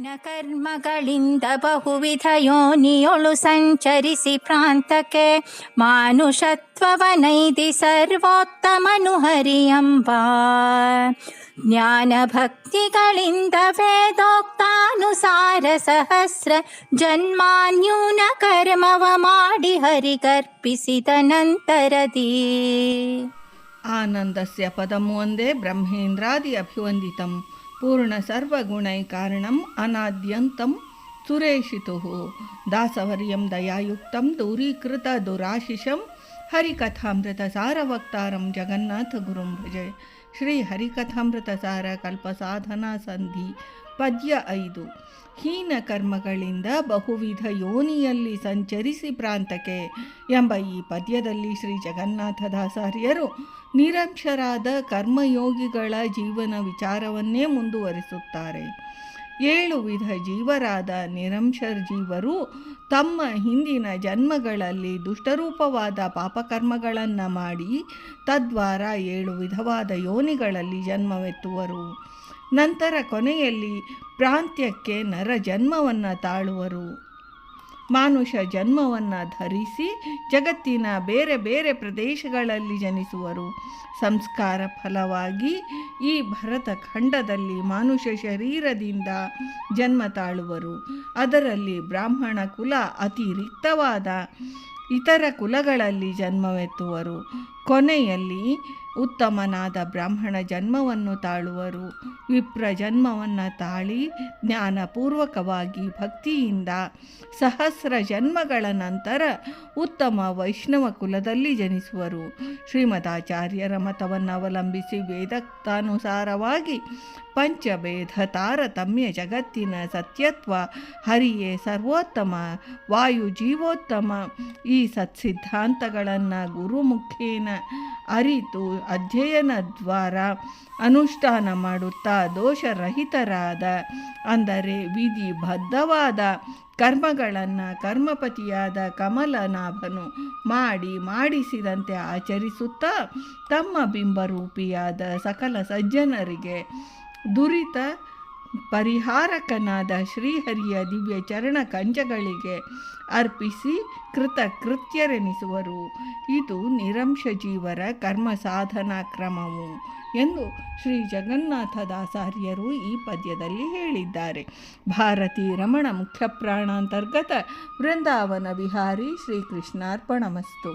ಹೀನ ಕರ್ಮಗಳಿಂದ ಬಹುವಿಧ ಯೋನಿಯೊಳು ಸಂಚರಿಸಿ ಪ್ರಾಂತಕ್ಕೆ ಮಾನುಷತ್ವವನೈದಿ ಸರ್ವೋತ್ತಮನು ಹರಿಯಂಬ ಜ್ಞಾನ ಭಕ್ತಿಗಳಿಂದ ವೇದೋಕ್ತಾನುಸಾರ ಸಹಸ್ರ ಜನ್ಮಾನ್ಯೂನ ಕರ್ಮವ ಮಾಡಿ ಹರಿಗರ್ಪಿಸಿದ ನಂತರದಿ ಆನಂದಸ್ಯ ಪದಂ ಒಂದೇ ಬ್ರಹ್ಮೇಂದ್ರಾದಿ ಅಭಿವಂದಿತಂ पूर्ण सर्वगुण कारण अनाद्यम सुरेशि दासवर्य दयायुक्त दूरीकृत दुराशिषम हरिकथामृत सार वक्ता जगन्नाथ गुरु भजय ಶ್ರೀ ಹರಿಕಥಾಮೃತ ಸಾರ ಕಲ್ಪಸಾಧನಾ ಸಂಧಿ, ಪದ್ಯ ಐದು. ಹೀನ ಕರ್ಮಗಳಿಂದ ಬಹುವಿಧ ಯೋನಿಯಲ್ಲಿ ಸಂಚರಿಸಿ ಪ್ರಾಂತಕ್ಕೆ ಎಂಬ ಈ ಪದ್ಯದಲ್ಲಿ ಶ್ರೀ ಜಗನ್ನಾಥದಾಸಾರ್ಯರು ನಿರಂಶರಾದ ಕರ್ಮಯೋಗಿಗಳ ಜೀವನ ವಿಚಾರವನ್ನೇ ಮುಂದುವರಿಸುತ್ತಾರೆ. ಏಳು ವಿಧ ಜೀವರಾದ ನಿರಂಶರ್ ಜೀವರು ತಮ್ಮ ಹಿಂದಿನ ಜನ್ಮಗಳಲ್ಲಿ ದುಷ್ಟರೂಪವಾದ ಪಾಪಕರ್ಮಗಳನ್ನು ಮಾಡಿ ತದ್ವಾರ ಏಳು ವಿಧವಾದ ಯೋನಿಗಳಲ್ಲಿ ಜನ್ಮವೆತ್ತುವರು. ನಂತರ ಕೊನೆಯಲ್ಲಿ ಪ್ರಾಂತ್ಯಕ್ಕೆ ನರ ಜನ್ಮವನ್ನು ತಾಳುವರು. ಮಾನುಷ ಜನ್ಮವನ್ನು ಧರಿಸಿ ಜಗತ್ತಿನ ಬೇರೆ ಬೇರೆ ಪ್ರದೇಶಗಳಲ್ಲಿ ಜನಿಸುವರು. ಸಂಸ್ಕಾರ ಫಲವಾಗಿ ಈ ಭರತ ಖಂಡದಲ್ಲಿ ಮಾನುಷ ಶರೀರದಿಂದ ಜನ್ಮ ತಾಳುವರು. ಅದರಲ್ಲಿ ಬ್ರಾಹ್ಮಣ ಕುಲ ಅತಿರಿಕ್ತವಾದ ಇತರ ಕುಲಗಳಲ್ಲಿ ಜನ್ಮವೆತ್ತುವರು. ಕೊನೆಯಲ್ಲಿ ಉತ್ತಮನಾದ ಬ್ರಾಹ್ಮಣ ಜನ್ಮವನ್ನು ತಾಳುವರು. ವಿಪ್ರ ಜನ್ಮವನ್ನು ತಾಳಿ ಜ್ಞಾನಪೂರ್ವಕವಾಗಿ ಭಕ್ತಿಯಿಂದ ಸಹಸ್ರ ಜನ್ಮಗಳ ನಂತರ ಉತ್ತಮ ವೈಷ್ಣವ ಕುಲದಲ್ಲಿ ಜನಿಸುವರು. ಶ್ರೀಮದಾಚಾರ್ಯರ ಮತವನ್ನು ಅವಲಂಬಿಸಿ ವೇದಕ್ತಾನುಸಾರವಾಗಿ ಪಂಚಭೇದ ತಾರತಮ್ಯ ಜಗತ್ತಿನ ಸತ್ಯತ್ವ, ಹರಿಯೇ ಸರ್ವೋತ್ತಮ, ವಾಯು ಜೀವೋತ್ತಮ, ಈ ಸತ್ಸಿದ್ಧಾಂತಗಳನ್ನು ಗುರುಮುಖೇನ ಅರಿತು ಅಧ್ಯಯನ ದ್ವಾರ ಅನುಷ್ಠಾನ ಮಾಡುತ್ತಾ ದೋಷರಹಿತರಾದ, ಅಂದರೆ ವಿಧಿಬದ್ಧವಾದ ಕರ್ಮಗಳನ್ನು ಕರ್ಮಪತಿಯಾದ ಕಮಲನಾಭನು ಮಾಡಿ ಮಾಡಿಸಿದಂತೆ ಆಚರಿಸುತ್ತಾ ತಮ್ಮ ಬಿಂಬರೂಪಿಯಾದ ಸಕಲ ಸಜ್ಜನರಿಗೆ ದುರಿತ ಪರಿಹಾರಕನಾದ ಶ್ರೀಹರಿಯ ದಿವ್ಯ ಚರಣ ಕಂಜಗಳಿಗೆ ಅರ್ಪಿಸಿ ಕೃತ ಕೃತ್ಯರೆನಿಸುವರು ಇದು ನಿರಂಶ ಜೀವರ ಕರ್ಮ ಸಾಧನಾ ಕ್ರಮವು ಎಂದು ಶ್ರೀ ಜಗನ್ನಾಥದಾಸಾರ್ಯರು ಈ ಪದ್ಯದಲ್ಲಿ ಹೇಳಿದ್ದಾರೆ. ಭಾರತೀ ರಮಣ ಮುಖ್ಯ ಪ್ರಾಣಾಂತರ್ಗತ ವೃಂದಾವನ ವಿಹಾರಿ ಶ್ರೀಕೃಷ್ಣಾರ್ಪಣಮಸ್ತು.